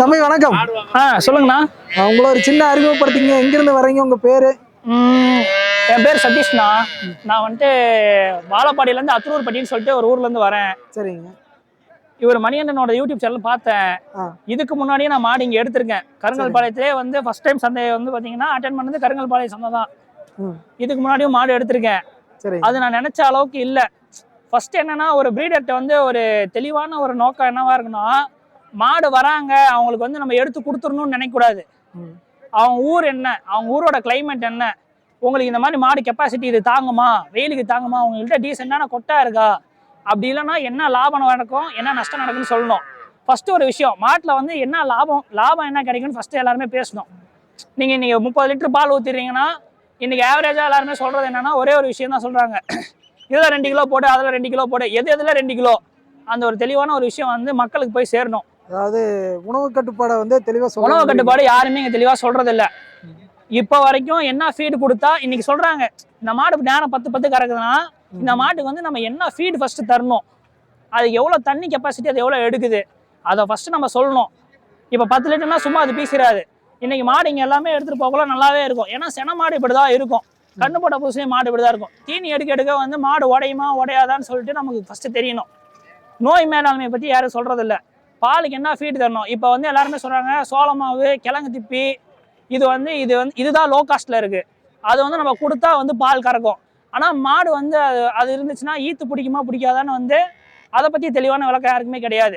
தம்பி வணக்கம். ஆ சொல்லுங்கண்ணா. உங்களை ஒரு சின்ன அறிமுகப்படுத்திங்க எங்கிருந்து வரீங்க உங்க பேரு? என் பேர் சதீஷ்ண்ணா. நான் வந்துட்டு வாழப்பாடியிலேருந்து அத்தனூர்பட்டின்னு சொல்லிட்டு ஒரு ஊர்லேருந்து வரேன். சரிங்க. இவர் மணியண்ணனோட யூடியூப் சேனல் பார்த்தேன். இதுக்கு முன்னாடியே நான் மாடு இங்கே எடுத்திருக்கேன். கருங்கல்பாளையத்திலே வந்து ஃபர்ஸ்ட் டைம் சந்தை வந்து பார்த்தீங்கன்னா அட்டன் பண்ணது கருங்கல்பாளையம் சந்தை தான். இதுக்கு முன்னாடியும் மாடு எடுத்திருக்கேன். சரி அது நான் நினைச்ச அளவுக்கு இல்லை. ஃபர்ஸ்ட் என்னன்னா ஒரு பிரீடர்கிட்ட வந்து ஒரு தெளிவான ஒரு நோக்கம் என்னவா இருக்குன்னா மாடு வராங்க அவங்களுக்கு வந்து நம்ம எடுத்து கொடுத்துடணும்னு நினைக்கக்கூடாது. அவங்க ஊர் என்ன அவங்க ஊரோட climate என்ன உங்களுக்கு இந்த மாதிரி மாடு கெப்பாசிட்டி இது தாங்குமா வெயிலுக்கு தாங்குமா உங்கள்கிட்ட டீசெண்டான கொட்டா இருக்கா அப்படி இல்லைன்னா என்ன லாபம் நடக்கும் என்ன நஷ்டம் நடக்குன்னு சொல்லணும். ஃபர்ஸ்ட் ஒரு விஷயம் மாட்டில் வந்து என்ன லாபம் லாபம் என்ன கிடைக்கும்னு ஃபர்ஸ்ட் எல்லாருமே பேசணும். நீங்கள் இன்னைக்கு முப்பது லிட்டர் பால் ஊற்றிடுறீங்கன்னா இன்னைக்கு ஆவரேஜாக எல்லாருமே சொல்கிறது என்னன்னா ஒரே ஒரு விஷயம் தான் சொல்கிறாங்க இதில் ரெண்டு கிலோ போடு அதில் ரெண்டு கிலோ போடு எது எதில் ரெண்டு கிலோ அந்த ஒரு தெளிவான ஒரு விஷயம் வந்து மக்களுக்கு போய் சேரணும். அதாவது உணவு கட்டுப்பாடை வந்து தெளிவா உணவு கட்டுப்பாடு யாருமே இங்க தெளிவா சொல்றது இல்ல இப்போ வரைக்கும் என்ன ஃபீடு கொடுத்தா இன்னைக்கு சொல்றாங்க. இந்த மாடு நேரம் பத்து பத்து கறக்குதுன்னா இந்த மாட்டுக்கு வந்து நம்ம என்ன ஃபீடு ஃபர்ஸ்ட் தரணும்? அது எவ்வளவு தண்ணி கெப்பாசிட்டி அது எவ்வளவு எடுக்குது? அதை ஃபர்ஸ்ட் நம்ம சொல்லணும். இப்போ பத்து லிட்டர்னா சும்மா அது பீசிராது. இன்னைக்கு மாடு இங்க எல்லாமே எடுத்துட்டு போகல நல்லாவே இருக்கும். ஏன்னா சென மாடு இப்படிதான் இருக்கும். கண்ணு போட்ட புதுசுலேயே மாடு இப்படிதான் இருக்கும். தீனி எடுக்க எடுக்க வந்து மாடு உடையுமா உடையாதான்னு சொல்லிட்டு நமக்கு ஃபர்ஸ்ட் தெரியணும். நோய் மேலாண்மையை பத்தி யாரும் சொல்றது இல்ல பாலுக்கு என்ன ஃபீட் தரணும்? இப்போ வந்து எல்லாருமே சொல்றாங்க சோள மாவு கிழங்கு திப்பி இது வந்து இது வந்து இதுதான் லோ காஸ்ட்ல இருக்கு. அது வந்து நம்ம கொடுத்தா வந்து பால் கறக்கும். ஆனா மாடு வந்து அது அது இருந்துச்சுன்னா ஈத்து பிடிக்குமா பிடிக்காதான்னு வந்து அதை பத்தி தெளிவான விளக்கம் யாருக்குமே கிடையாது.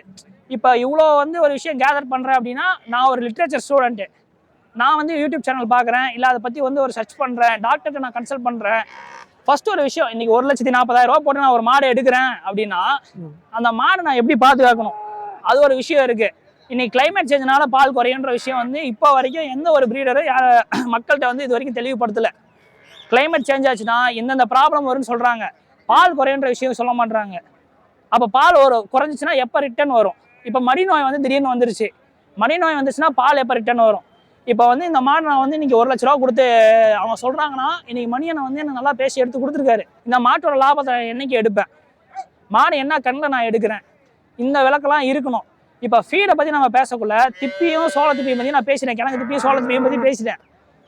இப்போ இவ்வளோ வந்து ஒரு விஷயம் கேதர் பண்றேன் அப்படின்னா நான் ஒரு லிட்ரேச்சர் ஸ்டூடெண்ட்டு நான் வந்து யூடியூப் சேனல் பார்க்குறேன் இல்லை அதை பற்றி வந்து ஒரு சர்ச் பண்ணுறேன் டாக்டர்கிட்ட நான் கன்சல்ட் பண்ணுறேன் ஃபர்ஸ்ட் ஒரு விஷயம் இன்னைக்கு ஒரு லட்சத்தி நாற்பதாயிரம் ரூபா போட்டு நான் ஒரு மாடு எடுக்கிறேன் அப்படின்னா. அந்த மாடை நான் எப்படி பாதுகாக்கணும்? அது ஒரு விஷயம் இருக்குது இன்னைக்கு கிளைமேட் சேஞ்சினால பால் குறையுன்ற விஷயம் வந்து இப்போ வரைக்கும் எந்த ஒரு ப்ரீடரும் யார மக்கள்கிட்ட வந்து இது வரைக்கும் தெளிவுபடுத்தலை. கிளைமேட் சேஞ்ச் ஆச்சுன்னா இந்தந்த ப்ராப்ளம் வரும்னு சொல்கிறாங்க பால் குறையுன்ற விஷயம் சொல்ல மாட்டுறாங்க அப்போ பால் ஒரு குறைஞ்சிச்சுன்னா எப்போ ரிட்டர்ன் வரும்? இப்போ மடி நோய் வந்து திடீர்னு வந்துருச்சு. மடி நோய் வந்துச்சுன்னா பால் எப்போ ரிட்டர்ன் வரும்? இப்போ வந்து இந்த மாடு நான் வந்து இன்றைக்கி ஒரு லட்ச ரூபா கொடுத்து அவங்க சொல்கிறாங்கன்னா இன்றைக்கி மணியனை வந்து எனக்கு நல்லா பேசி எடுத்து கொடுத்துருக்காரு. இந்த மாட்டோட லாபத்தை என்னைக்கு எடுப்பேன்? மாடு என்ன கண்ணில் நான் எடுக்கிறேன்? இந்த விளக்கெல்லாம் இருக்கணும். இப்போ ஃபீடை பற்றி நம்ம பேசக்குள்ள திப்பியும் சோள திப்பியும் பற்றி நான் பேசினேன் கிழங்கு திப்பியும் சோள திப்பியும் பற்றி பேசிட்டேன்.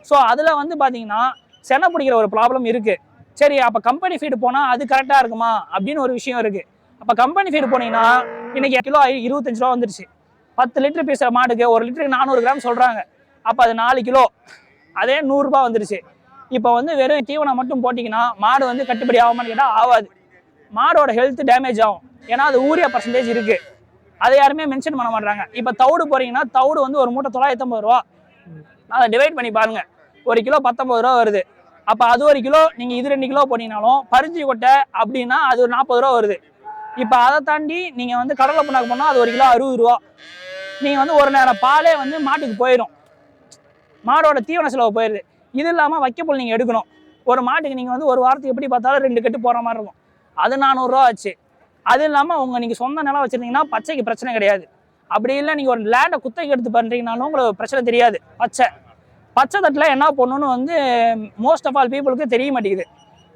ஸோ அதில் வந்து பார்த்தீங்கன்னா செனை பிடிக்கிற ஒரு ப்ராப்ளம் இருக்குது சரி அப்போ கம்பெனி ஃபீடு போனால் அது கரெக்டாக இருக்குமா? அப்படின்னு ஒரு விஷயம் இருக்குது அப்போ கம்பெனி ஃபீடு போனீங்கன்னா இன்றைக்கி கிலோ இருபத்தஞ்சு ரூபா வந்துருச்சு. பத்து லிட்டர் பேசுகிற மாட்டுக்கு ஒரு லிட்டருக்கு நானூறு கிராம் சொல்கிறாங்க அப்போ அது நாலு கிலோ. அதே நூறுரூபா வந்துருச்சு. இப்போ வந்து வெறும் தீவனம் மட்டும் போட்டிங்கன்னா மாடு வந்து கட்டுப்படி ஆகுமான்னு கேட்டால் ஆகாது. மாடோட ஹெல்த் டேமேஜ் ஆகும். ஏன்னா அது ஊரிய பர்சன்டேஜ் இருக்கு. அதை யாருமே மென்ஷன் பண்ண மாட்டாங்க இப்போ தவிடு போறீங்கன்னா தவிடு வந்து ஒரு மூட்டை தொள்ளாயிரத்தி ஐம்பது ரூபா. அதை டிவைட் பண்ணி பாருங்க. ஒரு கிலோ பத்தொம்பது ரூபா வருது. அப்போ அது ஒரு கிலோ நீங்க இது ரெண்டு கிலோ போனீங்கனாலும் பருத்தி கொட்டை அப்படின்னா அது ஒரு நாற்பது ரூபா வருது. இப்போ அதை தாண்டி நீங்க வந்து கடலை புண்ணாக்கு போனால் அது ஒரு கிலோ அறுபது ரூபா. நீங்க வந்து ஒரு நேரம் பாலே வந்து மாட்டுக்கு போயிடும் மாடோட தீவன செலவு போயிடுது இது இல்லாமல் வைக்கப்புல் நீங்கள் எடுக்கணும். ஒரு மாட்டுக்கு நீங்கள் வந்து ஒரு வாரத்துக்கு எப்படி பார்த்தாலும் ரெண்டு கட்டு போகிற மாதிரி இருக்கும். அது நானூறுரூவா ஆச்சு. அது இல்லாமல் உங்கள் நீங்கள் சொந்த நிலம் வச்சுருந்தீங்கன்னா பச்சைக்கு பிரச்சனை கிடையாது. அப்படி இல்லை நீங்கள் ஒரு லேண்டை குத்தகைக்கு எடுத்து பண்ணுறீங்கனாலும் உங்களுக்கு பிரச்சனை தெரியாது. பச்சை. பச்சை தட்டில் என்ன பண்ணணும்னு வந்து மோஸ்ட் ஆஃப் ஆல் பீப்புளுக்கு தெரிய மாட்டேங்குது.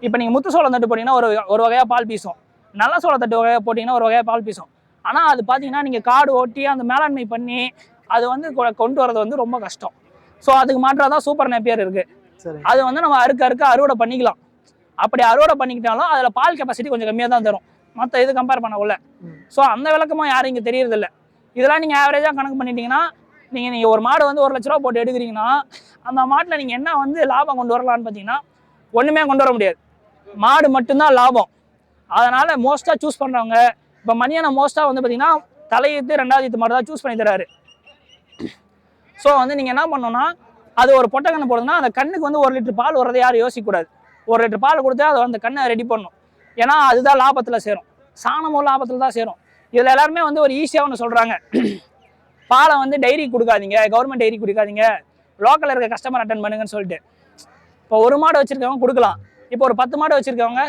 இப்போ நீங்கள் முத்து சோளம் தட்டு போட்டிங்கன்னா ஒரு ஒரு வகையாக பால் பீசும். நல்ல சோள தட்டு வகையாக போட்டிங்கன்னா ஒரு வகையாக பால் பீசும். ஆனால் அது பார்த்தீங்கன்னா நீங்கள் காடு ஓட்டி அந்த மேலாண்மை பண்ணி அது வந்து கொ- கொண்டு வரது வந்து ரொம்ப கஷ்டம். ஸோ அதுக்கு மாற்றாக தான் சூப்பர் நேப்பியர் இருக்குது சரி. அது வந்து நம்ம அறுக்க அறுக்க அறுவடை பண்ணிக்கலாம். அப்படி அறுவடை பண்ணிக்கிட்டாலும் அதில் பால் கெப்பாசிட்டி கொஞ்சம் கம்மியாக தான் தரும். மற்ற இது கம்பேர் பண்ணக்குள்ள. ஸோ அந்த விளக்கமும் யாரும் இங்கே தெரியறதில்ல. இதெல்லாம் நீங்கள் ஆவரேஜாக கணக்கு பண்ணிட்டீங்கன்னா நீங்கள் நீங்கள் ஒரு மாடு வந்து ஒரு லட்ச ரூபா போட்டு எடுக்கிறீங்கன்னா அந்த மாட்டில் நீங்கள் என்ன வந்து லாபம் கொண்டு வரலாம்னு பார்த்தீங்கன்னா ஒன்றுமே கொண்டு வர முடியாது. மாடு மட்டும்தான் லாபம். அதனால் மோஸ்ட்டாக சூஸ் பண்ணுறவங்க இப்போ மணியான மோஸ்ட்டாக வந்து பார்த்தீங்கன்னா தலையீத்து ரெண்டாவது ஈத்து மாடு தான் சூஸ் பண்ணி தராரு. ஸோ வந்து நீங்கள் என்ன பண்ணணும்னா அது ஒரு பொட்டை கண்ணு போடுதுன்னா அந்த கண்ணுக்கு வந்து ஒரு லிட்டர் பால் வர்றதை யாரும் யோசிக்கக்கூடாது. ஒரு லிட்டர் பால் கொடுத்து அதை அந்த கண்ணை ரெடி பண்ணணும். ஏன்னா அதுதான் லாபத்தில் சேரும். சாணமும் லாபத்தில் தான் சேரும். இதில் எல்லாருமே வந்து ஒரு ஈஸியாக ஒன்று சொல்கிறாங்க பாலை வந்து டைரி கொடுக்காதீங்க கவர்மெண்ட் டைரி கொடுக்காதீங்க. லோக்கலில் இருக்க கஸ்டமர் அட்டன் பண்ணுங்கன்னு சொல்லிட்டு. இப்போ ஒரு மாடு வச்சுருக்கவங்க கொடுக்கலாம். இப்போ ஒரு பத்து மாடு வச்சுருக்கவங்க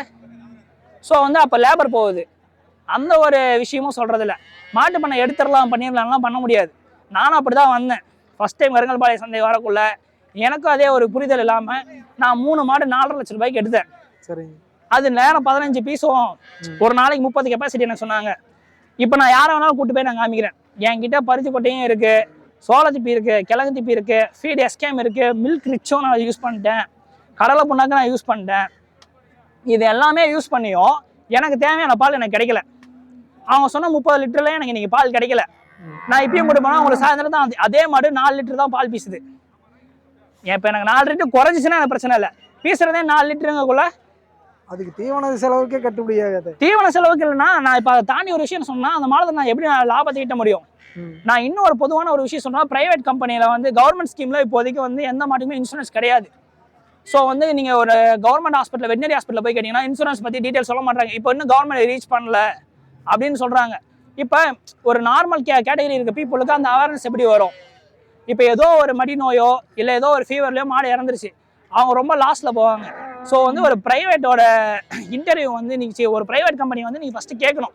ஸோ வந்து அப்போ லேபர் போகுது. அந்த ஒரு விஷயமும் சொல்கிறதில்ல மாட்டு பண்ணை எடுத்துடலாம் பண்ணிடலாம்லாம் பண்ண முடியாது. நானும் அப்படி தான் வந்தேன். ஃபஸ்ட் டைம் கருங்கல்பாளைய சந்தை வரக்குள்ள எனக்கும் அதே ஒரு புரிதல் இல்லாமல் நான் மூணு மாடு நாலரை லட்ச ரூபாய்க்கு எடுத்தேன். சரிங்க. அது நேரம் பதினஞ்சு பீஸும் ஒரு நாளைக்கு முப்பது கெப்பாசிட்டி எனக்கு சொன்னாங்க. இப்போ நான் யாரை வேணாலும் கூட்டு போய் நான் காமிக்கிறேன். என்கிட்ட பருத்தி கொட்டையும் இருக்கு சோள திப்பி இருக்கு கிழங்கு திப்பி இருக்கு ஃபீட் எஸ்கேம் இருக்கு மில்க் ரிச்சும் நான் யூஸ் பண்ணிட்டேன். கடலை புண்ணாக்கு நான் யூஸ் பண்ணிட்டேன். இது எல்லாமே யூஸ் பண்ணியும் எனக்கு தேவையான பால் எனக்கு கிடைக்கல. அவங்க சொன்ன முப்பது லிட்டர்ல எனக்கு இன்னைக்கு பால் கிடைக்கல. நான் இப்பயும் கொண்டு போனா உங்களுக்கு சாயந்தரம் தான் அதே- அதே மாடு நாலு லிட்டர் தான் பால் பீசுது. இப்போ எனக்கு நாலு லிட்டர் குறைஞ்சிச்சுன்னா எனக்கு பிரச்சனை இல்லை. பீசுறதே நாலு லிட்டருங்கக்குள்ள அதுக்கு தீவன செலவுக்கே கட்டுப்படி ஆகாது. தீவன செலவுக்கு இல்லைன்னா நான் இப்போ அதை தாண்டி ஒரு விஷயம் சொன்னா அந்த மாதத்தை நான் எப்படி நான் லாபத்தை ஈட்ட முடியும். நான் இன்னும் ஒரு பொதுவான ஒரு விஷயம் சொன்னா பிரைவேட் கம்பெனியில் வந்து கவர்மெண்ட் ஸ்கீம்ல இப்போதைக்கு வந்து எந்த மாட்டுக்குமே இன்சூரன்ஸ் கிடையாது. ஸோ வந்து நீங்கள் ஒரு கவர்மெண்ட் ஹாஸ்பிட்டல் வெட்டினரி ஹாஸ்பிட்டல் போய் கேட்டிங்கன்னா இன்சூரன்ஸ் பற்றி டீட்டெயில் சொல்ல மாட்டாங்க. இப்போ இன்னும் கவர்மெண்ட் ரீச் பண்ணல அப்படின்னு சொல்கிறாங்க இப்போ ஒரு நார்மல் கே கேட்டகரி இருக்க பீப்புளுக்கு அந்த அவேர்னஸ் எப்படி வரும்? இப்போ ஏதோ ஒரு மடி நோயோ இல்லை ஏதோ ஒரு ஃபீவர்லையோ மாடு இறந்துருச்சு. அவங்க ரொம்ப லாஸ்ட்டில் போவாங்க. ஸோ வந்து ஒரு ப்ரைவேட்டோட இன்டர்வியூ வந்து நீங்கள் ஒரு ப்ரைவேட் கம்பெனி வந்து நீங்கள் ஃபஸ்ட்டு கேட்கணும்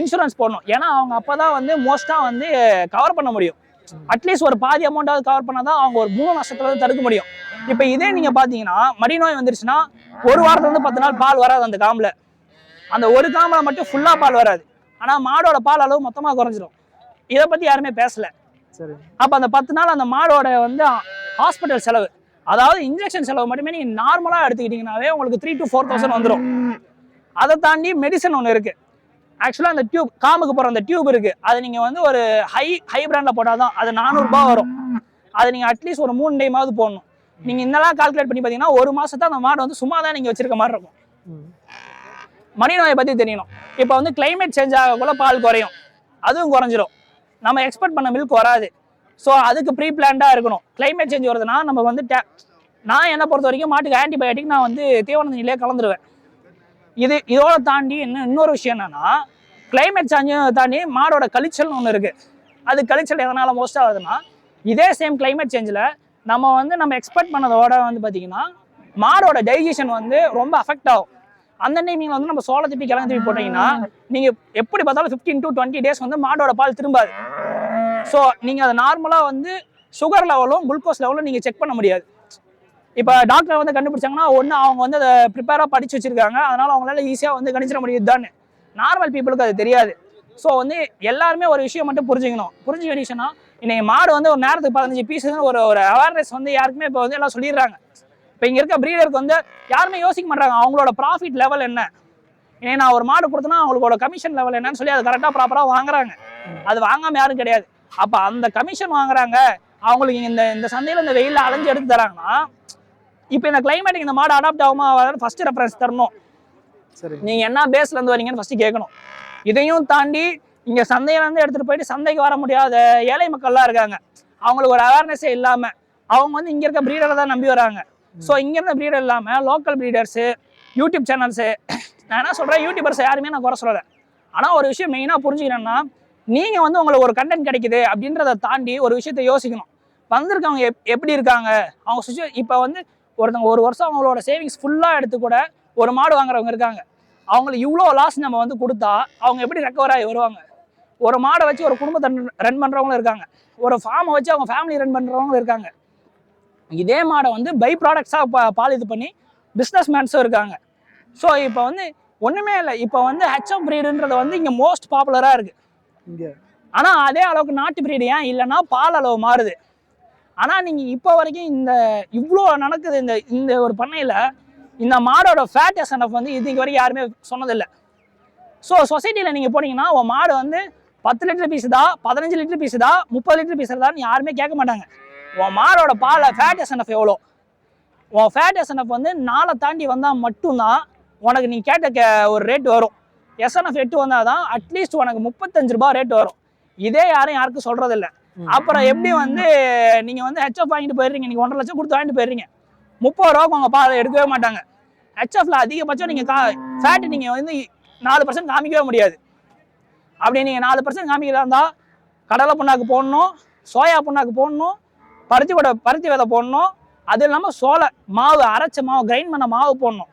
இன்சூரன்ஸ் போடணும். ஏன்னா அவங்க அப்போ தான் வந்து மோஸ்ட்டாக வந்து கவர் பண்ண முடியும். அட்லீஸ்ட் ஒரு பாதி அமௌண்ட்டாவது கவர் பண்ணால் தான் அவங்க ஒரு மூணு வருஷத்துல இருந்து தடுக்க முடியும். இப்போ இதே நீங்கள் பார்த்தீங்கன்னா மடி நோய் வந்துருச்சுன்னா ஒரு வாரத்துலேருந்து பத்து நாள் பால் வராது அந்த காம்பில் அந்த ஒரு காம்பில் மட்டும் ஃபுல்லாக பால் வராது. ஆனால் மாடோட பால் அளவு மொத்தமாக குறைஞ்சிரும். இதை பற்றி யாருமே பேசலை. சரி. அப்போ அந்த பத்து நாள் அந்த மாடோட வந்து ஹாஸ்பிட்டல் செலவு. அதாவது இன்ஜெக்ஷன் செலவு மட்டுமே நீங்கள் நார்மலாக எடுத்துக்கிட்டிங்கனாவே உங்களுக்கு த்ரீ டு ஃபோர் தௌசண்ட் வந்துடும் அதை தாண்டி மெடிசன் ஒன்று இருக்குது ஆக்சுவலாக அந்த டியூப் காமுக்கு போகிற அந்த டியூப் இருக்குது அது நீங்கள் வந்து ஒரு ஹை ஹை பிராண்டில் போட்டால் தான் அது நானூறுரூபா வரும். அது நீங்கள் அட்லீஸ்ட் ஒரு மூணு டைமாவது போடணும். நீங்கள் இன்னெல்லாம் கால்குலேட் பண்ணி பார்த்தீங்கன்னா ஒரு மாதத்தை அந்த மாடு வந்து சும்மா தான் நீங்கள் வச்சிருக்க மாதிரி இருக்கும். மணி நோயை பற்றி தெரியணும். இப்போ வந்து கிளைமேட் சேஞ்ச் ஆகக்குள்ள பால் குறையும். அதுவும் குறைஞ்சிரும். நம்ம எக்ஸ்பெக்ட் பண்ண மில்க் வராது. ஸோ அதுக்கு ப்ரீ பிளான்டாக இருக்கணும். கிளைமேட் சேஞ்ச் வருதுன்னா நம்ம வந்து நான் என்னை பொறுத்த வரைக்கும் மாட்டுக்கு ஆன்டிபயோட்டிக் நான் வந்து தீவன நிலையே கலந்துருவேன். இது இதோட தாண்டி இன்னும் இன்னொரு விஷயம் என்னென்னா கிளைமேட் சேஞ்சை தாண்டி மாடோட கழிச்சல்னு ஒன்று இருக்குது அது கழிச்சல் எதனால் மோஸ்ட் ஆகுதுன்னா இதே சேம் கிளைமேட் சேஞ்சில் நம்ம வந்து நம்ம எக்ஸ்பெக்ட் பண்ணதோட வந்து பார்த்திங்கன்னா மாடோட டைஜஷன் வந்து ரொம்ப அஃபெக்ட் ஆகும். அந்த டைமிங்கில் வந்து நம்ம சோள திப்பி கிழங்கு திப்பி போட்டிங்கன்னா நீங்கள் எப்படி பார்த்தாலும் ஃபிஃப்டீன் டு டுவெண்ட்டி டேஸ் வந்து மாடோட பால் திரும்பாது. ஸோ நீங்கள் அதை நார்மலாக வந்து சுகர் லெவலும் குளுக்கோஸ் லெவலும் நீங்கள் செக் பண்ண முடியாது. இப்போ டாக்டர் வந்து கண்டுபிடிச்சாங்கன்னா ஒன்று அவங்க வந்து அதை ப்ரிப்பேராக படிச்சு வச்சிருக்காங்க. அதனால அவங்களால ஈஸியாக வந்து கணிச்சிட முடியுது தானே நார்மல் பீப்புளுக்கு அது தெரியாது. ஸோ வந்து எல்லாருமே ஒரு விஷயம் மட்டும் புரிஞ்சுக்கணும். புரிஞ்சு விஷயம்னா இன்னைக்கு மாடு வந்து ஒரு நேரத்துக்கு பதினஞ்சு பீஸுன்னு ஒரு ஒரு அவேர்னஸ் வந்து யாருக்குமே இப்போ வந்து எல்லாம் சொல்லிடுறாங்க. இப்போ இங்கே இருக்க ப்ரீடருக்கு வந்து யாருமே யோசிக்க மாட்டாங்க அவங்களோட ப்ராஃபிட் லெவல் என்ன? ஏன்னா நான் ஒரு மாடு கொடுத்தனா அவங்களோட கமிஷன் லெவல் என்னன்னு சொல்லி அது கரெக்டாக ப்ராப்பராக வாங்குறாங்க. அது வாங்காமல் யாரும் கிடையாது. அப்போ அந்த கமிஷன் வாங்குறாங்க. அவங்களுக்கு இந்த இந்த சந்தையில் இந்த வெயிலில் அலைஞ்சு எடுத்து தராங்கன்னா இப்போ இந்த கிளைமேட்டுக்கு இந்த மாடு அடாப்ட் ஆகுமா ஃபர்ஸ்ட் ரெஃபரன்ஸ் தரணும். சரி. நீங்கள் என்ன பேஸ்ல இருந்து வரீங்கன்னு ஃபர்ஸ்ட் கேட்கணும். இதையும் தாண்டி இங்கே சந்தையில இருந்து எடுத்துட்டு போயிட்டு சந்தைக்கு வர முடியாத ஏழை மக்கள்லாம் இருக்காங்க. அவங்களுக்கு ஒரு அவேர்னஸே இல்லாமல் அவங்க வந்து இங்கே இருக்க ப்ரீடரை தான் நம்பி வராங்க. ஸோ இங்கே இருந்த ப்ரீடர் இல்லாமல் லோக்கல் ப்ரீடர்ஸு யூடியூப் சேனல்ஸு நான் என்ன சொல்கிறேன் யூடியூபர்ஸ் யாருமே நான் குறை சொல்லலை. ஆனால் ஒரு விஷயம் மெயினாக புரிஞ்சுக்கணும்னா நீங்கள் வந்து உங்களுக்கு ஒரு கண்டென்ட் கிடைக்குது அப்படின்றத தாண்டி ஒரு விஷயத்தை யோசிக்கணும். வந்திருக்கவங்க எப் எப்படி இருக்காங்க? அவங்க சுச்சுவே இப்போ வந்து ஒருத்தவங்க ஒரு வருஷம் அவங்களோட சேவிங்ஸ் ஃபுல்லாக எடுத்து கூட ஒரு மாடு வாங்குறவங்க இருக்காங்க. அவங்களுக்கு இவ்வளோ லாஸ் நம்ம வந்து கொடுத்தா அவங்க எப்படி ரெக்கவர் ஆகி வருவாங்க? ஒரு மாடை வச்சு ஒரு குடும்பத்தை ரன் பண்ணுறவங்களும் இருக்காங்க. ஒரு ஃபார்மை வச்சு அவங்க ஃபேமிலி ரன் பண்ணுறவங்களும் இருக்காங்க. இதே மாடை வந்து பை ப்ராடக்ட்ஸாக பா பால் இது பண்ணி பிஸ்னஸ் மேன்ஸும் இருக்காங்க. ஸோ இப்போ வந்து ஒன்றுமே இல்லை. இப்போ வந்து ஹெச்எம் ப்ரீடுன்றது வந்து இங்கே மோஸ்ட் பாப்புலராக இருக்குது ஆனால் அதே அளவுக்கு நாட்டு பிரீடு ஏன் இல்லைன்னா பால் அளவு மாறுது. ஆனால் நீங்கள் இப்போ வரைக்கும் இந்த இவ்வளோ நடக்குது இந்த இந்த ஒரு பண்ணையில் இந்த மாடோட ஃபேட் எஸ்என்எஃப் வந்து இதுக்கு வரைக்கும் யாருமே சொன்னதில்லை. ஸோ சொசைட்டியில் நீங்கள் போனீங்கன்னா உன் மாடு வந்து பத்து லிட்டர் பீஸுதா பதினஞ்சு லிட்டர் பீஸுதா முப்பது லிட்டர் பீசுதான்னு யாருமே கேட்க மாட்டாங்க. உன் மாடோட பாலை ஃபேட் எஸ்என்எஃப் எவ்வளோ? உன் ஃபேட் எஸ்என்எஃப் வந்து நாளை தாண்டி வந்தால் மட்டும்தான் உனக்கு நீ கேட்ட கே ஒரு ரேட் வரும். எஸ்என்எஃப் எட்டு வந்தால் தான் அட்லீஸ்ட் உனக்கு முப்பத்தஞ்சு ரூபாய் ரேட் வரும். இதே யாரும் யாருக்கும் சொல்கிறதில்ல. அப்புறம் எப்படி வந்து நீங்கள் வந்து ஹெச்எஃப் வாங்கிட்டு போயிடுறீங்க. நீங்கள் ஒன்றரை லட்சம் கொடுத்து வாங்கிட்டு போயிடுறீங்க. முப்பது ரூபாய்க்கு உங்கள் பால் எடுக்கவே மாட்டாங்க. ஹெச்எஃப்ல அதிகபட்சம் நீங்கள் கா ஃபேட் நீங்கள் வந்து நாலு பர்சன்ட் காமிக்கவே முடியாது. அப்படி நீங்கள் நாலு பர்சன்ட் காமிக்கிறதா இருந்தால் கடலை புண்ணாக்கு போடணும் சோயா புண்ணாக்கு போடணும் பருத்தி விட பருத்தி விதை போடணும். அது இல்லாமல் சோள மாவு அரைச்ச மாவு கிரைண்ட் பண்ண மாவு போடணும்.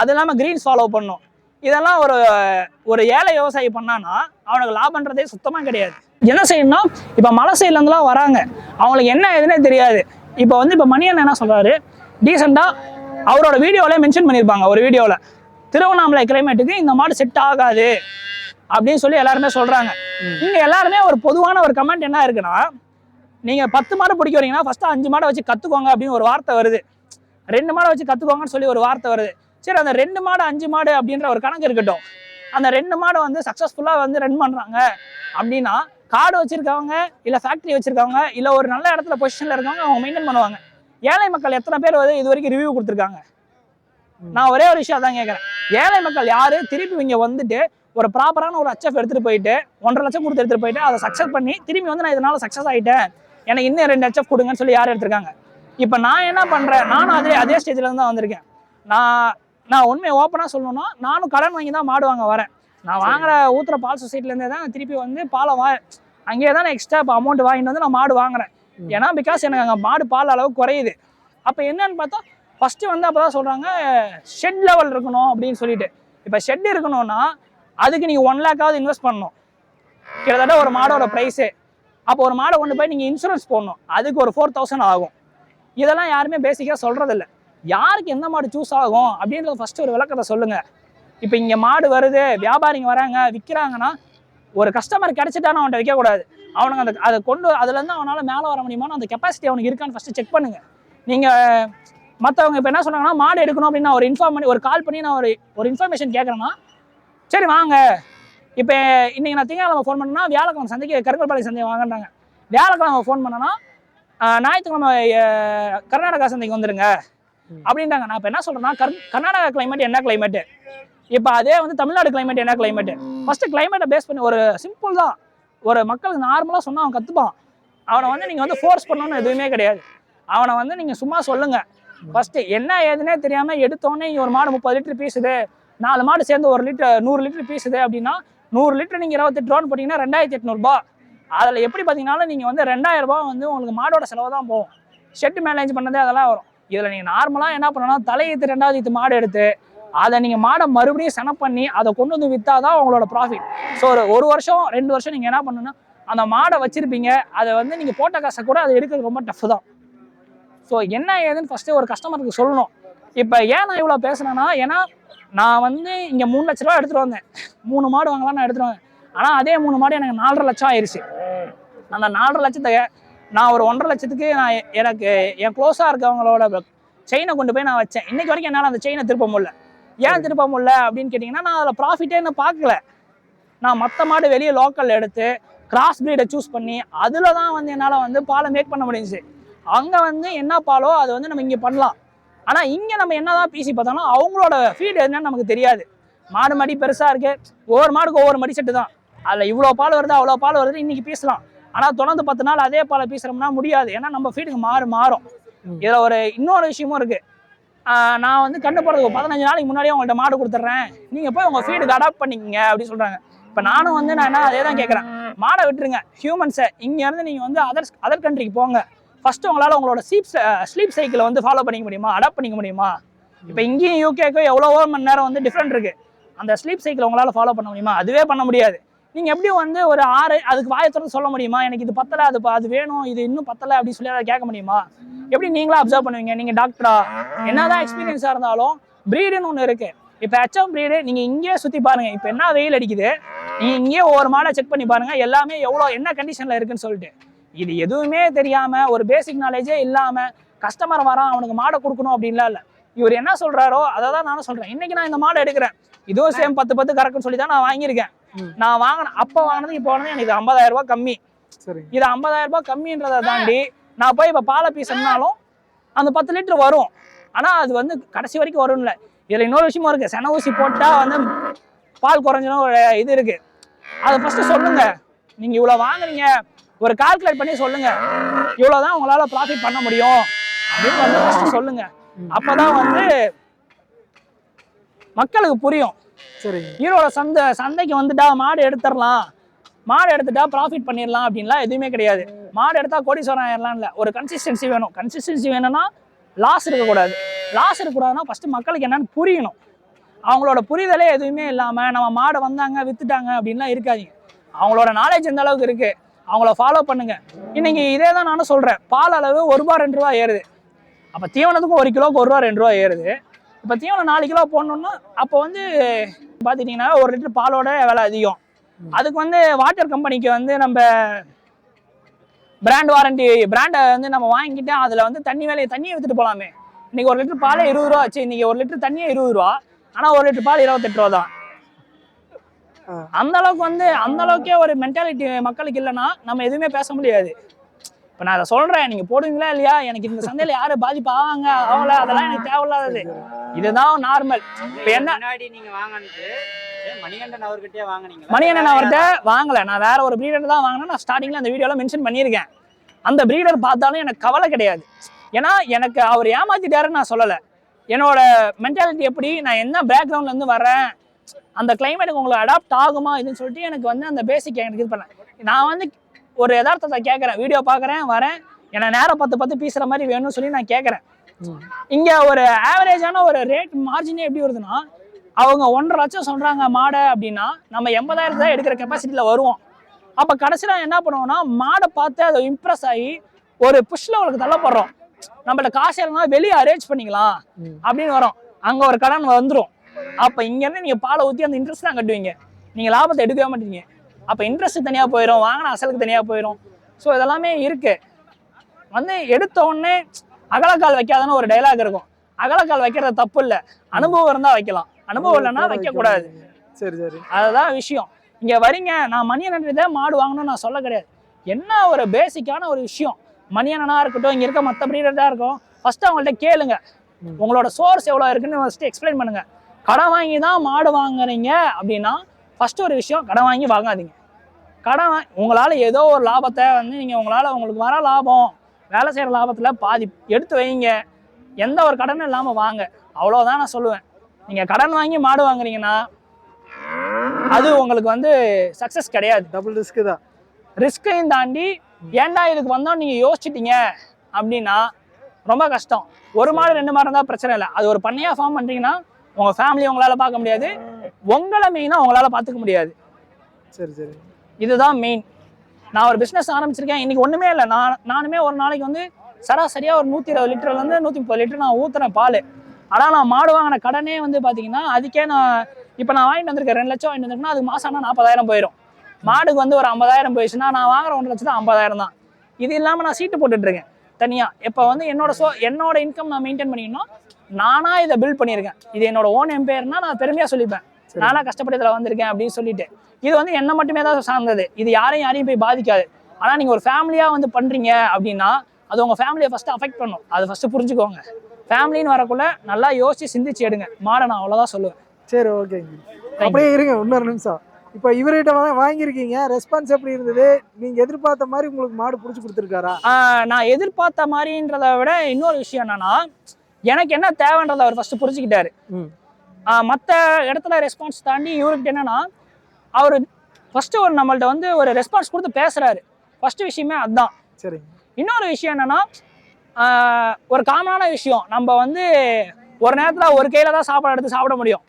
அது இல்லாமல் க்ரீன்ஸ் ஃபாலோ பண்ணணும் இதெல்லாம் ஒரு ஒரு ஏழை விவசாயி பண்ணானா அவனுக்கு லாபன்றதே சுத்தமாக கிடையாது. என்ன செய்யணும்னா இப்போ மலை சைட்லேருந்துலாம் வராங்க. அவங்களுக்கு என்ன எதுனே தெரியாது. இப்போ வந்து இப்போ மணியன் என்ன சொல்கிறாரு டீசெண்டாக அவரோட வீடியோவிலே மென்ஷன் பண்ணியிருப்பாங்க ஒரு வீடியோவில் திருவண்ணாமலை கிளைமேட்டுக்கு இந்த மாடு செட் ஆகாது அப்படின்னு சொல்லி எல்லாருமே சொல்றாங்க. ம். இங்க எல்லாருமே ஒரு பொதுவான ஒரு கமெண்ட் என்ன இருக்குன்னா நீங்க பத்து மாடு பிடிக்க வரீங்கன்னா ஃபர்ஸ்ட் அஞ்சு மாடை வச்சு கத்துக்கோங்க அப்படின்னு ஒரு வார்த்தை வருது. ரெண்டு மாடை வச்சு கத்துக்கோங்கன்னு சொல்லி ஒரு வார்த்தை வருது. சரி அந்த ரெண்டு மாடு அஞ்சு மாடு அப்படின்ற ஒரு கணக்கு இருக்கட்டும். அந்த ரெண்டு மாடை வந்து சக்ஸஸ்ஃபுல்லாக வந்து ரன் பண்றாங்க. அப்படின்னா காடு வச்சிருக்கவங்க இல்ல ஃபேக்டரி வச்சிருக்கவங்க இல்ல ஒரு நல்ல இடத்துல பொசிஷன்ல இருக்கவங்க அவங்க மெயின்டைன் பண்ணுவாங்க. ஏழை மக்கள் எத்தனை பேர் வந்து இது வரைக்கும் ரிவ்யூ கொடுத்துருக்காங்க? நான் ஒரே ஒரு விஷயம் தான் கேட்குறேன். ஏழை மக்கள் யாரு? திருப்பி இங்க வந்துட்டு ஒரு ப்ராப்பரான ஒரு அச்சப் எடுத்துட்டு போயிட்டு ஒன்றரை லட்சம் கொடுத்து எடுத்துட்டு போயிட்டு அதை சக்ஸஸ் பண்ணி திரும்பி வந்து நான் இதனால சக்ஸஸ் ஆயிட்டேன். எனக்கு இன்னும் ரெண்டு ஹெச்எஃப் கொடுங்கன்னு சொல்லி யார் எடுத்திருக்காங்க? இப்போ நான் என்ன பண்றேன்? நானும் அதே அதே ஸ்டேஜ்ல இருந்து தான் வந்திருக்கேன். நான் நான் உண்மையை ஓப்பனாக சொல்லணும்னா நானும் கடன் வாங்கி தான் மாடு வாங்க வரேன். நான் வாங்குற ஊத்துற பால் சொசைட்டிலேருந்தே தான் திருப்பி வந்து பாலை வா அங்கேயே தான் நான் எக்ஸ்ட்ரா இப்போ அமௌண்ட் வாங்கிட்டு வந்து நான் மாடு வாங்குறேன். ஏன்னா பிகாஸ் எனக்கு அங்கே மாடு பால் அளவு குறையுது. அப்போ என்னன்னு பார்த்தா ஃபர்ஸ்ட் வந்து அப்போ தான் சொல்கிறாங்க ஷெட் லெவல் இருக்கணும் அப்படின்னு சொல்லிட்டு. இப்போ ஷெட் இருக்கணும்னா அதுக்கு நீங்கள் ஒன் லேக்காவது இன்வெஸ்ட் பண்ணணும். கிட்டத்தட்ட ஒரு மாடோட ப்ரைஸு அப்போ ஒரு மாடை கொண்டு போய் நீங்கள் இன்சூரன்ஸ் போடணும். அதுக்கு ஒரு ஃபோர் தௌசண்ட் ஆகும். இதெல்லாம் யாருமே பேசிக்காக சொல்கிறதில்ல யாருக்கு எந்த மாடு சூஸ் ஆகும் அப்படின்றத ஃபர்ஸ்ட் ஒரு விளக்கத்தை சொல்லுங்க. இப்போ இங்கே மாடு வருது வியாபாரிங்க வராங்க விற்கிறாங்கன்னா ஒரு கஸ்டமர் கிடைச்சிட்டான்னு அவன்கிட்ட விற்கக்கூடாது அவனுக்கு அந்த அதை கொண்டு அதுலேருந்து அவனால் மேலே வர முடியுமான்னு அந்த கெப்பாசிட்டி அவனுக்கு இருக்கான்னு ஃபஸ்ட்டு செக் பண்ணுங்கள் நீங்கள் மற்றவங்க இப்போ என்ன சொன்னாங்கன்னா மாடு எடுக்கணும் அப்படின்னு நான் ஒரு இன்ஃபார்ம் பண்ணி ஒரு கால் பண்ணி நான் ஒரு ஒரு இன்ஃபர்மேஷன் கேட்குறேன்னா சரி வாங்க. இப்போ இன்றைக்கி நான் திங்கக்கிழமை ஃபோன் பண்ணேன்னா வியாழக்கிழமை சந்தைக்கு கருங்கல்பாளையம் சந்தை வாங்கன்றாங்க. வியாழக்கிழமை ஃபோன் பண்ணேன்னா ஞாயிற்றுக்கிழமை கர்நாடகா சந்தைக்கு வந்துடுங்க அப்படின்றாங்க. நான் இப்போ என்ன சொல்கிறேன்னா கர் கர்நாடகா கிளைமேட் என்ன கிளைமேட் இப்போ அதே வந்து தமிழ்நாடு கிளைமேட் என்ன கிளைமேட் ஃபர்ஸ்ட் கிளைமேட்டை பேஸ் பண்ணி ஒரு சிம்பிள் தான். ஒரு மக்களுக்கு நார்மலாக சொன்னா அவன் கற்றுப்பான் அவனை வந்து நீங்கள் வந்து ஃபோர்ஸ் பண்ணணும்னு எதுவுமே கிடையாது. அவனை வந்து நீங்கள் சும்மா சொல்லுங்க. ஃபஸ்ட்டு என்ன ஏதுன்னே தெரியாமல் எடுத்தோடனே இங்க ஒரு மாடு முப்பது லிட்டர் பீசுது. நாலு மாடு சேர்ந்து ஒரு லிட்டர் நூறு லிட்டர் பீசுது அப்படின்னா நூறு லிட்டர் நீங்கள் இருபத்தெட்டு ரூபான்னு போட்டிங்கன்னா ரெண்டாயிரத்தி எட்நூறுபா அதில் எப்படி பார்த்தீங்கன்னாலும் நீங்கள் வந்து ரெண்டாயிரம் ரூபாய் வந்து உங்களுக்கு மாடோட செலவு தான் போகும். ஷெட் மேனேஜ் பண்ணதே அதெல்லாம் வரும். இதில் நீங்கள் நார்மலாக என்ன பண்ணணும் தலையீத்து ரெண்டாவது ஈத்து மாடு எடுத்து அதை நீங்கள் மாடை மறுபடியும் செனப் பண்ணி அதை கொண்டு வந்து விற்றா தான் உங்களோட ப்ராஃபிட் ஸோ ஒரு ஒரு வருஷம் ரெண்டு வருஷம் நீங்கள் என்ன பண்ணணும்னா அந்த மாடை வச்சுருப்பீங்க. அதை வந்து நீங்கள் போட்ட காசை கூட அதை எடுக்கிறது ரொம்ப டஃப் தான். ஸோ என்ன ஏதுன்னு ஃபஸ்ட்டு ஒரு கஸ்டமருக்கு சொல்லணும். இப்போ ஏன் நான் இவ்வளோ பேசுனேன்னா ஏன்னா நான் வந்து இங்கே மூணு லட்ச ரூபா எடுத்துகிட்டு வந்தேன். மூணு மாடு வாங்கலாம் நான் எடுத்துகிட்டு வந்தேன். ஆனால் அதே மூணு மாடு எனக்கு நாலரை லட்சம் ஆயிடுச்சு அந்த நாலரை லட்சத்தை நான் ஒரு ஒன்றரை லட்சத்துக்கு நான் எனக்கு என் க்ளோஸாக இருக்கவங்களோட செயினை கொண்டு போய் நான் வச்சேன். இன்னைக்கு வரைக்கும் என்னால் அந்த செயினை திருப்ப முடியல. ஏன் திருப்ப முடியல அப்படின்னு கேட்டிங்கன்னா நான் அதில் ப்ராஃபிட்டே என்ன பார்க்கல. நான் மற்ற மாடு வெளியே லோக்கல் எடுத்து கிராஸ் ப்ரீடை சூஸ் பண்ணி அதில் தான் வந்து என்னால் வந்து பாலை மேக் பண்ண முடிஞ்சுச்சு. அங்கே வந்து என்ன பாலோ அது வந்து நம்ம இங்கே பண்ணலாம். ஆனால் இங்கே நம்ம என்னதான் பேசி பார்த்தாலும் அவங்களோட ஃபீடு என்னன்னு நமக்கு தெரியாது. மாடு மடி பெருசாக இருக்கு. ஒவ்வொரு மாடுக்கு ஒவ்வொரு மடி செட்டு தான். அதில் இவ்வளோ பால் வருது அவ்வளோ பால் வருது இன்னைக்கு பீசலாம். ஆனால் தொடர்ந்து பத்து நாள் அதே பாலை பீசுறோம்னா முடியாது. ஏன்னா நம்ம ஃபீடுக்கு மாறு மாறும். இதில் ஒரு இன்னொரு விஷயமும் இருக்கு. ஆஹ் நான் வந்து கண்டு போகிறதுக்கு பதினஞ்சு நாளைக்கு முன்னாடியே உங்கள்கிட்ட மாடு கொடுத்துட்றேன். நீங்கள் போய் உங்கள் ஃபீடுக்கு அடாப்ட் பண்ணிக்கங்க அப்படின்னு சொல்கிறாங்க இப்போ நானும் வந்து நான் என்ன அதே தான் கேட்குறேன் மாடை விட்டுருங்க. ஹியூமன்ஸை இங்கேருந்து நீங்கள் வந்து அதர் அதர் கண்ட்ரிக்கு போங்க. ஃபர்ஸ்ட் உங்களால் உங்களோட ஸ்லீப் ஸ்லீப் சைக்கிளை வந்து ஃபாலோ பண்ணிக்க முடியுமா? அடாப்ட் பண்ணிக்க முடியுமா? இப்போ இங்கேயும் யூகேக்கும் எவ்வளவோ மணி நேரம் வந்து டிஃப்ரெண்ட் இருக்கு. அந்த ஸ்லீப் சைக்கிள் உங்களால் ஃபாலோ பண்ண முடியுமா? அதுவே பண்ண முடியாது. நீங்கள் எப்படி வந்து ஒரு ஆறு அதுக்கு வாயை திறந்து சொல்ல முடியுமா? எனக்கு இது பத்தலை அது அது வேணும் இது இன்னும் பத்தலை அப்படின்னு சொல்லி அதை கேட்க முடியுமா? எப்படி நீங்களா அப்சர்வ் பண்ணுவீங்க? நீங்கள் டாக்டரா என்னதான் எக்ஸ்பீரியன்ஸாக இருந்தாலும் ப்ரீடுன்னு ஒன்று இருக்கு. இப்போ ஹெச்எம் ப்ரீடு நீங்கள் இங்கேயே சுற்றி பாருங்க. இப்போ என்ன வெயில் அடிக்குது? நீங்கள் இங்கேயே ஒவ்வொரு மாடை செக் பண்ணி பாருங்க. எல்லாமே எவ்வளோ என்ன கண்டிஷனில் இருக்குன்னு சொல்லிட்டு. இது எதுவுமே தெரியாமல் ஒரு பேசிக் நாலேஜே இல்லாமல் கஸ்டமர் வரான் அவனுக்கு மாடை கொடுக்கணும் அப்படின்லாம் இல்லை. இவர் என்ன சொல்றாரோ அதை தான் நானும் சொல்றேன். இன்னைக்கு நான் இந்த மாடை எடுக்கிறேன். இதுவும் சேம் பத்து பத்து கறக்குன்னு சொல்லி தான் நான் வாங்கியிருக்கேன். நான் வாங்கின அப்போ வாங்கினது இப்போ வாங்கினது எனக்கு ஐம்பதாயிரம் ரூபாய் கம்மி. சரிங்க. இது ஐம்பதாயிரம் ரூபாய் கம்மின்றதை தாண்டி நான் போய் இப்போ பாலை பீசனாலும் அந்த பத்து லிட்டர் வரும். ஆனால் அது வந்து கடைசி வரைக்கும் வரும்ல. இதில் இன்னொரு விஷயமும் இருக்கு. சென ஊசி போட்டால் வந்து பால் குறைஞ்சிடும் ஒரு இது இருக்கு. அதை ஃபர்ஸ்ட் சொல்லுங்க. நீங்க இவ்வளோ வாங்குறீங்க. ஒரு கால்குலேட் பண்ணி சொல்லுங்க. இவ்வளோதான் உங்களால ப்ராஃபிட் பண்ண முடியும். அப்படின்னு வந்து ஃபர்ஸ்ட் சொல்லுங்க. ம். அப்பதான் வந்து மக்களுக்கு புரியும். சரி ஈரோட சந்தை சந்தைக்கு வந்துட்டா மாடு எடுத்துடலாம். மாடு எடுத்துட்டா ப்ராஃபிட் பண்ணிடலாம் அப்படின்லாம் எதுவுமே கிடையாது. மாடு எடுத்தா கோடீஸ்வரம் ஆயிடலாம் இல்லை ஒரு கன்சிஸ்டன்சி வேணும். கன்சிஸ்டன்சி வேணும்னா லாஸ் இருக்கக்கூடாது. லாஸ் இருக்கக்கூடாதுன்னா ஃபஸ்ட்டு மக்களுக்கு என்னென்னு புரியணும். அவங்களோட புரிதலே எதுவுமே இல்லாமல் நம்ம மாடை வந்தாங்க விற்றுட்டாங்க அப்படின்லாம் இருக்காதிங்க. அவங்களோட நாலேஜ் எந்த அளவுக்கு இருக்கு அவங்கள ஃபாலோ பண்ணுங்க. இன்னைக்கு இதே தான் நானும் சொல்கிறேன் பால் அளவு ஒரு ரூபா ரெண்டு ரூபா ஏறுது. அப்போ தீவனத்துக்கும் ஒரு கிலோக்கு ஒரு ரூபா ரெண்டு ரூபா ஏறுது. இப்போ தீவனம் நாலு கிலோ போடணும்னா அப்போ வந்து பார்த்துட்டிங்கன்னா ஒரு லிட்டர் பாலோட விலை அதிகம். அதுக்கு வந்து வாட்டர் கம்பெனிக்கு வந்து நம்ம பிராண்ட் வாரண்டி பிராண்டை வந்து நம்ம வாங்கிட்டு அதில் வந்து தண்ணி வேலையை தண்ணியை வித்துட்டு போகலாமே இன்னைக்கு ஒரு லிட்டர் பாலே இருபது ரூபா ஆச்சு. இன்னைக்கு ஒரு லிட்டர் தண்ணியே இருபது ரூபா. ஆனால் ஒரு லிட்டர் பால் இருபத்தெட்டு ரூபா தான். அந்த அளவுக்கு வந்து அந்த அளவுக்கே ஒரு மென்டாலிட்டி மக்களுக்கு இல்லைன்னா நம்ம எதுவுமே பேச முடியாது. இப்போ நான் அதை சொல்றேன். நீங்க போடுவீங்களா இல்லையா? எனக்கு இந்த சந்தையில யாரு பாதிப்பு ஆவாங்க? அவங்கள அதெல்லாம் எனக்கு தேவையில்லாதது. இதுதான் நார்மல் இப்போ என்ன? முன்னாடி நீங்க வாங்கினது மணிகண்டன் அவர்கிட்டயே அவர்கிட்ட வாங்கல. நான் வேற ஒரு பிரீடர் தான் வாங்கினேன். நான் ஸ்டார்டிங்ல அந்த வீடியோல மென்ஷன் பண்ணியிருக்கேன். அந்த பிரீடர் பார்த்தாலும் எனக்கு கவலை கிடையாது. ஏன்னா எனக்கு அவர் ஏமாத்திட்டாருன்னு நான் சொல்லலை. என்னோட மென்டாலிட்டி எப்படி நான் என்ன பேக்ரவுண்ட்ல இருந்து வர்றேன் அந்த கிளைமேட்டுக்கு உங்களுக்கு அடாப்ட் ஆகுமா இதுன்னு சொல்லிட்டு எனக்கு வந்து அந்த பேசிக் எனக்கு இது பண்ணேன். நான் வந்து ஒரு யதார்த்தத்தை கேட்குறேன் வீடியோ பார்க்குறேன் வரேன். என்னை நேரம் பத்து பத்து பீசுற மாதிரி வேணும்னு சொல்லி நான் கேட்குறேன். இங்க ஒரு ஆவரேஜான ஒரு ரேட் மார்ஜினே எப்படி வருதுன்னா அவங்க ஒன்றரை லட்சம் சொல்றாங்க மாடை அப்படின்னா நம்ம எண்பதாயிரத்து தான் எடுக்கிற கெப்பாசிட்டியில் வருவோம். அப்போ கடைசியில் என்ன பண்ணுவோம்னா மாடை பார்த்து அதை இம்ப்ரெஸ் ஆகி ஒரு புஷ் லெவலுக்கு தள்ளப்படுறோம். நம்மள்ட்ட காசு இல்லைனா வெளியே அரேஞ்ச் பண்ணிக்கலாம். அப்படின்னு வரோம். அங்கே ஒரு கடன் வந்துடும் அப்போ இங்கேருந்து நீங்கள் பாலை ஊற்றி அந்த இன்ட்ரெஸ்ட் தான் கட்டுவீங்க. நீங்கள் லாபத்தை எடுக்கவே மாட்டீங்க. அப்போ இன்ட்ரெஸ்ட் தனியாக போயிடும் வாங்கின அசலுக்கு தனியாக போயிடும் ஸோ இதெல்லாமே இருக்கு. வந்து எடுத்த உடனே அகலக்கால் வைக்காதன்னு ஒரு டைலாக் இருக்கும். அகலக்கால் வைக்கிறது தப்பு இல்லை. அனுபவம் இருந்தால் வைக்கலாம். அனுபவம் இல்லைன்னா வைக்கக்கூடாது. சரி சரி. அதுதான் விஷயம். இங்க வரீங்க நான் மணியனன்றதே மாடு வாங்கணும்னு நான் சொல்ல கிடையாது. என்ன ஒரு பேசிக்கான ஒரு விஷயம்? மணியனனா இருக்கட்டும் இங்க இருக்க மற்ற பிரீடர்டா இருக்கும். ஃபர்ஸ்ட் அவங்கள்ட்ட கேளுங்க. உங்களோட சோர்ஸ் எவ்வளோ இருக்குன்னு ஃபர்ஸ்ட் எக்ஸ்பிளைன் பண்ணுங்க. கடன் வாங்கி தான் மாடு வாங்குறீங்க அப்படின்னா ஃபர்ஸ்ட் ஒரு விஷயம் கடன் வாங்கி வாங்காதீங்க. கடன் உங்களால ஏதோ ஒரு லாபத்தை வந்து நீங்க உங்களால உங்களுக்கு வர லாபம் வேலை செய்யற லாபத்துல பாதி எடுத்து வைங்க. எந்த ஒரு கடனும் இல்லாம வாங்க. அவ்வளவுதான் நான் சொல்லுவேன். நீங்க கடன் வாங்கி மாடு வாங்குறீங்கன்னா அது உங்களுக்கு வந்து சக்சஸ் கிடையாது. டபுள் ரிஸ்க் தான். ரிஸ்கையும் தாண்டி ஏன்டா இதுக்கு வந்தோம் நீங்க யோசிச்சிட்டீங்க அப்படின்னா ரொம்ப கஷ்டம். ஒரு மாடு ரெண்டு மாடு இருந்தால் பிரச்சனை இல்லை. அது ஒரு பண்ணையா ஃபார்ம் பண்றீங்கன்னா உங்க ஃபேமிலி உங்களால பார்க்க முடியாது. உங்களை மெயினா உங்களால பார்த்துக்க முடியாது. சரி சரி. இதுதான் மெயின் நான் ஒரு பிஸ்னஸ் ஆரம்பிச்சிருக்கேன். இன்னைக்கு ஒண்ணுமே இல்லை. நான் நானுமே ஒரு நாளைக்கு வந்து சராசரியா ஒரு நூத்தி இருபது லிட்டர்ல இருந்து நூத்தி முப்பது லிட்டர் நான் ஊத்துறேன் பால். ஆனா நான் மாடு வாங்கின கடனே வந்து பாத்தீங்கன்னா அதுக்கே நான் இப்போ நான் வாங்கிட்டு வந்திருக்கேன். ரெண்டு லட்சம் வாங்கிட்டு வந்திருக்கேன்னா அதுக்கு மாசம் ஆனால் நாற்பதாயிரம் போயிடும் மாடுக்கு வந்து ஒரு ஐம்பதாயிரம் போயிடுச்சுன்னா நான் வாங்குற ஒன்றரை லட்சம் ஐம்பதாயிரம் தான். இது இல்லாம நான் சீட்டு போட்டுட்டு இருக்கேன். தனியா. இப்போ வந்து என்னோட சோ என்னோட இன்கம் நான் மெயின்டைன் பண்ணிக்கணும். நானா இதை பில்ட் பண்ணியிருக்கேன். இது என்னோட ஓன் எம்பேர்னா நான் பெருமையா சொல்லிப்பேன். நானா கஷ்டப்பட்டு இதுல வந்திருக்கேன் அப்படின்னு சொல்லிட்டு. இது வந்து என்ன மட்டுமே தான் சார்ந்தது. இது யாரையும் யாரையும் போய் பாதிக்காது. ஆனா நீங்க ஒரு ஃபேமிலியா வந்து பண்றீங்க அப்படின்னா அது உங்க ஃபேமிலியை ஃபர்ஸ்ட் அஃபெக்ட் பண்ணும். அது ஃபர்ஸ்ட் புரிஞ்சுக்கோங்க. ஃபேமிலின்னு வரக்குள்ள நல்லா யோசிச்சு சிந்திச்சு எடுங்க. மாடை நான் அவ்வளவுதான் சொல்லுவேன். சரி ஓகேங்க அப்படியே இருங்க இன்னொரு நிமிஷம். இப்போ இவர்கிட்ட வா- வாங்கியிருக்கீங்க. ரெஸ்பான்ஸ் எப்படி இருந்தது? நீங்க எதிர்பார்த்த மாதிரி உங்களுக்கு மாடு பிடிச்சி கொடுத்துருக்காரா? நான் எதிர்பார்த்த மாதிரின்றத விட இன்னொரு விஷயம் என்னன்னா எனக்கு என்ன தேவைன்றதை அவர் ஃபர்ஸ்ட் புரிஞ்சுக்கிட்டாரு. ம். மற்ற இடத்துல ரெஸ்பான்ஸ் தாண்டி இவர்கிட்ட என்னன்னா அவர் ஃபர்ஸ்ட் ஒரு நம்மள்ட்ட வந்து ஒரு ரெஸ்பான்ஸ் கொடுத்து பேசுறாரு. ஃபர்ஸ்ட் விஷயமே அதுதான் சரிங்க. இன்னொரு விஷயம் என்னன்னா ஒரு காமனான விஷயம். நம்ம வந்து ஒரு நேரத்தில் ஒரு கையில தான் சாப்பாடு எடுத்து சாப்பிட முடியும்.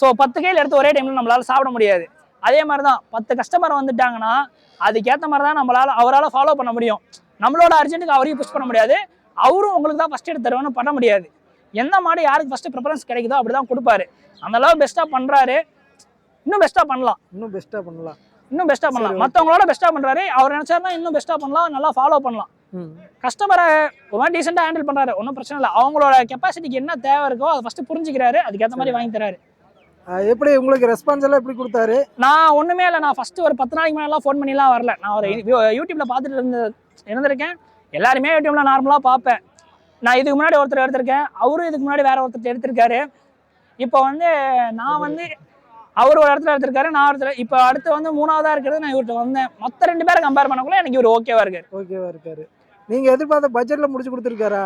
ஸோ பத்து கையில் எடுத்து ஒரே டைம்ல நம்மளால சாப்பிட முடியாது. அதே மாதிரி தான் பத்து கஸ்டமர் வந்துட்டாங்கன்னா அதுக்கேற்ற மாதிரி தான் நம்மளால அவரால் ஃபாலோ பண்ண முடியும். நம்மளோட அர்ஜென்ட்டுக்கு அவரையும் புஷ் பண்ண முடியாது. அவரும் உங்களுக்கு தான் ஃபர்ஸ்ட் எடுத்து தருவேன்னு பண்ண முடியாது எந்த மாடு யாருக்கு ஃபர்ஸ்ட் ப்ரிஃபரன்ஸ் கிடைக்குதோ அப்படி தான் கொடுப்பாரு அந்த அளவு பெஸ்ட்டாக பண்ணுறாரு இன்னும் பெஸ்ட்டாக பண்ணலாம் இன்னும் பெஸ்ட்டாக பண்ணலாம் இன்னும் பெஸ்ட்டாக பண்ணலாம். மற்றவங்களோட பெஸ்ட்டாக பண்ணுறாரு அவர் நினச்சாருன்னா இன்னும் பெஸ்ட்டாக பண்ணலாம் நல்லா ஃபாலோ பண்ணலாம் கஸ்டமரை ஒரு மாதிரி டீசெண்டாக ஹேண்டில் பண்ணுறாரு ஒன்றும் பிரச்சனை இல்லை அவங்களோட கெப்பாசிட்டிக்கு என்ன தேவை இருக்கோ அதை ஃபஸ்ட்டு புரிஞ்சுக்கிறாரு அதுக்கேற்ற மாதிரி வாங்கி தராரு எப்படி உங்களுக்கு ரெஸ்பான்ஸ் எல்லாம் எப்படி கொடுத்தாரு நான் ஒன்றுமே இல்லை நான் ஃபஸ்ட்டு ஒரு பத்து நாளைக்கு முன்னாடிலாம் ஃபோன் பண்ணிலாம் வரல நான் ஒரு யூ- யூடியூப்ல பார்த்துட்டு இருந்து இருந்திருக்கேன் எல்லாருமே யூடியூப்ல நார்மலாக பார்ப்பேன். நான் இதுக்கு முன்னாடி ஒருத்தர் எடுத்திருக்கேன். அவரும் இதுக்கு முன்னாடி வேற ஒருத்தர் எடுத்திருக்காரு. இப்போ வந்து நான் வந்து அவர் ஒரு இடத்துல எடுத்திருக்காரு நான் ஒருத்தர் இப்போ அடுத்து வந்து மூணாவதா இருக்கிறது நான் இவர்கிட்ட வந்தேன். மற்ற ரெண்டு பேரை கம்பேர் பண்ணக்குள்ள எனக்கு இவர் ஓகேவா இருக்கு ஓகேவா இருக்காரு. நீங்க எதிர்பார்த்த பட்ஜெட்ல முடிச்சு கொடுத்துருக்காரா?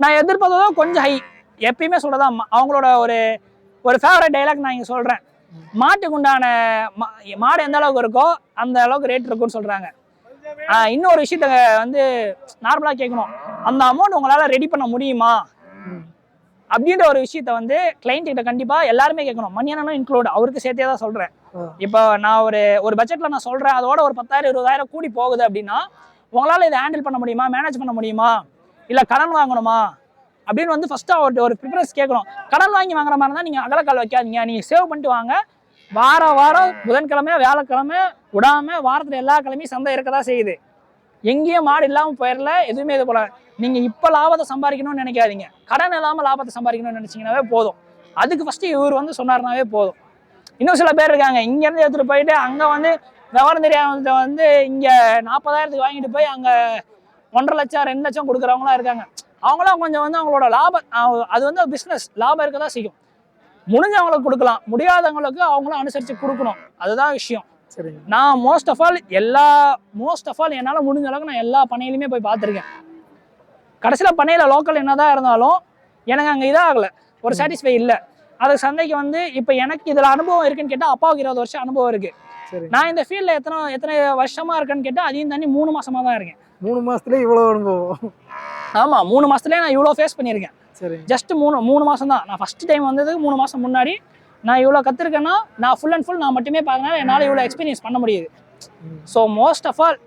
நான் எதிர்பார்த்ததும் கொஞ்சம் ஹை எப்பயுமே சொல்றதா ம- அவங்களோட ஒரு ஒரு ஃபேவரட் டைலாக் நான் இங்கே சொல்கிறேன் மாட்டுக்கு உண்டான மா- மாடு எந்த அளவுக்கு இருக்கோ அந்த அளவுக்கு ரேட் இருக்கும்னு சொல்கிறாங்க இன்னொரு விஷயத்த வந்து நார்மலாக கேட்கணும் அந்த அமௌண்ட் உங்களால் ரெடி பண்ண முடியுமா. அப்படின்ற ஒரு விஷயத்த வந்து கிளைண்ட் கிட்ட கண்டிப்பாக எல்லாருமே கேட்கணும் மணியானும் இன்க்ளூட் அவருக்கு சேர்த்தே தான் சொல்கிறேன் ஆ. இப்போ நான் ஒரு ஒரு பட்ஜெட்டில் நான் சொல்கிறேன் அதோட ஒரு பத்தாயிரம் இருபதாயிரம் கூடி போகுது அப்படின்னா உங்களால் இதை ஹேண்டில் பண்ண முடியுமா? மேனேஜ் பண்ண முடியுமா? இல்லை கடன் வாங்கணுமா? அப்படின்னு வந்து ஃபர்ஸ்ட் அவர்கிட்ட ஒரு ப்ரிஃபரன்ஸ் கேட்கணும் கடன் வாங்கி வாங்குற மாதிரி இருந்தால் நீங்கள் அகலக்கால் வைக்காதீங்க. நீங்கள் சேவ் பண்ணிட்டு வாங்க. வார வாரம் புதன்கிழமை வியாழக்கிழமை விடாம வாரத்துல எல்லா கிழமையும் சந்தை இருக்கதா செய்யுது. எங்கேயும் மாடு இல்லாமல் போயிடல எதுவுமே இது போல. நீங்க இப்ப லாபத்தை சம்பாதிக்கணும்னு நினைக்காதீங்க. கடன் இல்லாம லாபத்தை சம்பாதிக்கணும்னு நினைச்சீங்கன்னாவே போதும். அதுக்கு ஃபர்ஸ்ட் இவர் வந்து சொன்னார்னாவே போதும். இன்னும் சில பேர் இருக்காங்க. இங்க இருந்து எடுத்துட்டு போயிட்டு அங்க வந்து விவரம் தெரியாத வந்து இங்க நாற்பதாயிரத்துக்கு வாங்கிட்டு போய் அங்க ஒன்றரை லட்சம் ரெண்டு லட்சம் கொடுக்குறவங்களாம் இருக்காங்க. அவங்களாம் கொஞ்சம் வந்து அவங்களோட லாபம் அது வந்து பிஸ்னஸ் லாபம் இருக்க தான் செய்யும். முடிஞ்சவங்களுக்கு கொடுக்கலாம். முடியாதவங்களுக்கு அவங்களும் அனுசரித்து கொடுக்கணும். அதுதான் விஷயம். சரிங்க. நான் மோஸ்ட் ஆஃப் ஆல் எல்லா மோஸ்ட் ஆஃப் ஆல் என்னால் முடிஞ்ச அளவுக்கு நான் எல்லா பண்ணையிலுமே போய் பார்த்துருக்கேன். கடைசியில் பண்ணையில் லோக்கல் என்னதான் இருந்தாலும் எனக்கு அங்கே இதாகலை. ஒரு சாட்டிஸ்ஃபை இல்லை. அது சந்தைக்கு வந்து இப்போ எனக்கு இதில் அனுபவம் இருக்குன்னு கேட்டால் அப்பாவுக்கு இருபது வருஷம் அனுபவம் இருக்குது சரி. நான் இந்த ஃபீல்டில் எத்தனை எத்தனை வருஷமா இருக்கேன்னு கேட்டால் அதையும் தாண்டி மூணு மாசமா தான் இருக்கேன். மூணு மாசத்துல இவ்வளவு அனுபவம். ஆமாம் மூணு மாசத்துலயே நான் இவ்வளோ ஃபேஸ் பண்ணியிருக்கேன். ஜஸ்ட் மூணு மூணு மாசம் தான் நான் ஃபர்ஸ்ட் டைம் வந்ததுக்கு மூணு மாசம் முன்னாடி. நான் இவ்வளோ கற்றுருக்கேன்னா நான் ஃபுல் அண்ட் ஃபுல் நான் மட்டுமே பார்க்கறனால என்னால் இவ்வளோ எக்ஸ்பீரியன்ஸ் பண்ண முடியுது. ஸோ மோஸ்ட் ஆஃப் ஆல்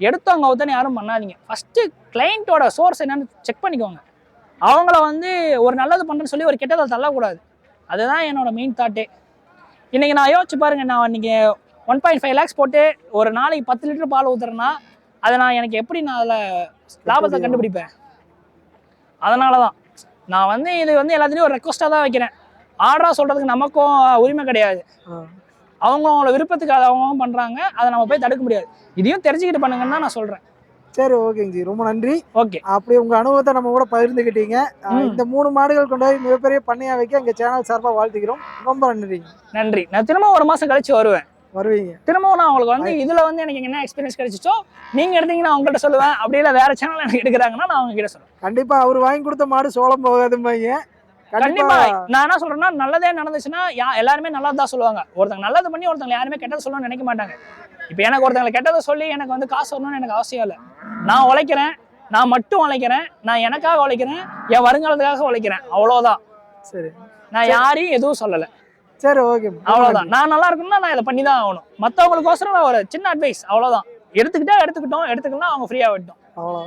எடுத்தவங்க அவுத்தனை யாரும் பண்ணாதீங்க. ஃபஸ்ட்டு கிளைண்ட்டோட சோர்ஸ் என்னன்னு செக் பண்ணிக்கோங்க. அவங்கள வந்து ஒரு நல்லது பண்ணுறேன்னு சொல்லி ஒரு கெட்டதை தள்ளக்கூடாது. அதுதான் என்னோட மெயின் தாட்டே இன்னைக்கு நான் யோசிச்சு பாருங்க நான் இன்னைக்கு ஒன் பாயிண்ட் ஃபைவ் லேக்ஸ் போட்டு ஒரு நாளைக்கு பத்து லிட்டர் பால் ஊத்துறேன்னா அதை நான் எனக்கு எப்படி நான் அதில் லாபத்தை கண்டுபிடிப்பேன்? அதனால தான் நான் வந்து இது வந்து எல்லாத்துலேயும் ஒரு ரெக்வஸ்ட்டாக தான் வைக்கிறேன். ஆர்டராக சொல்கிறதுக்கு நமக்கும் உரிமை கிடையாது. அவங்க அவங்கள விருப்பத்துக்கு அதை அவங்க பண்ணுறாங்க அதை நம்ம போய் தடுக்க முடியாது. இதையும் தெரிஞ்சுக்கிட்டு பண்ணுங்கன்னு தான் நான் சொல்கிறேன் சரி ஓகேங்க ஜி. ரொம்ப நன்றி. ஓகே அப்படியே உங்க அனுபவத்தை நம்ம கூட பகிர்ந்துக்கிட்டீங்க. இந்த மூணு மாடுகள் கொண்டு போய் மிகப்பெரிய பண்ணையா வைக்க எங்க சேனல் சார்பா வாழ்த்துக்கிறோம். ரொம்ப நன்றிங்க நன்றி. நான் திரும்ப ஒரு மாதம் கழிச்சு வருவேன். வருவீங்க. திரும்பவும் நான் உங்களுக்கு வந்து இதில் வந்து எனக்கு என்ன எக்ஸ்பீரியன்ஸ் கிடைச்சிச்சோ நீங்கள் எடுத்தீங்கன்னா அவங்ககிட்ட சொல்லுவேன். அப்படி இல்லை வேற சேனல் எனக்கு எடுக்கிறாங்கன்னா நான் அவங்க கிட்ட சொல்லுவேன். கண்டிப்பா அவர் வாங்கி கொடுத்த மாடு சோளம் போகாதும்பாங்க கண்டிப்பா. நான் என்ன சொல்றேன்னா நல்லதே நடந்துச்சுன்னா யா எல்லாருமே நல்லது தான் சொல்லுவாங்க. ஒருத்தங்க நல்லது பண்ணி ஒருத்தங்க யாருமே கெட்டது சொல்லணும்னு நினைக்க மாட்டாங்க. இப்போ எனக்கு ஒருத்தங்களை கெட்டதை சொல்லி எனக்கு வந்து காசு வரணும்னு எனக்கு அவசியம் இல்லை. நான் உழைக்கிறேன் நான் மட்டும் உழைக்கிறேன் நான் எனக்காக உழைக்கிறேன் என் வருங்காலத்துக்காக உழைக்கிறேன். அவ்வளோதான் சரி. நான் யாரையும் எதுவும் சொல்லலை. சரி ஓகே அவ்வளோதான் நான் நல்லா இருக்கணும்னா நான் இதை பண்ணி தான் ஆகணும். மற்றவங்களுக்கோசரம் நான் ஒரு சின்ன அட்வைஸ் அவ்வளோதான் எடுத்துக்கிட்டா எடுத்துக்கிட்டோம் எடுத்துக்கலாம் அவங்க ஃப்ரீயாக விட்டோம் அவ்வளோ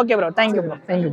okay bro thank you bro thank you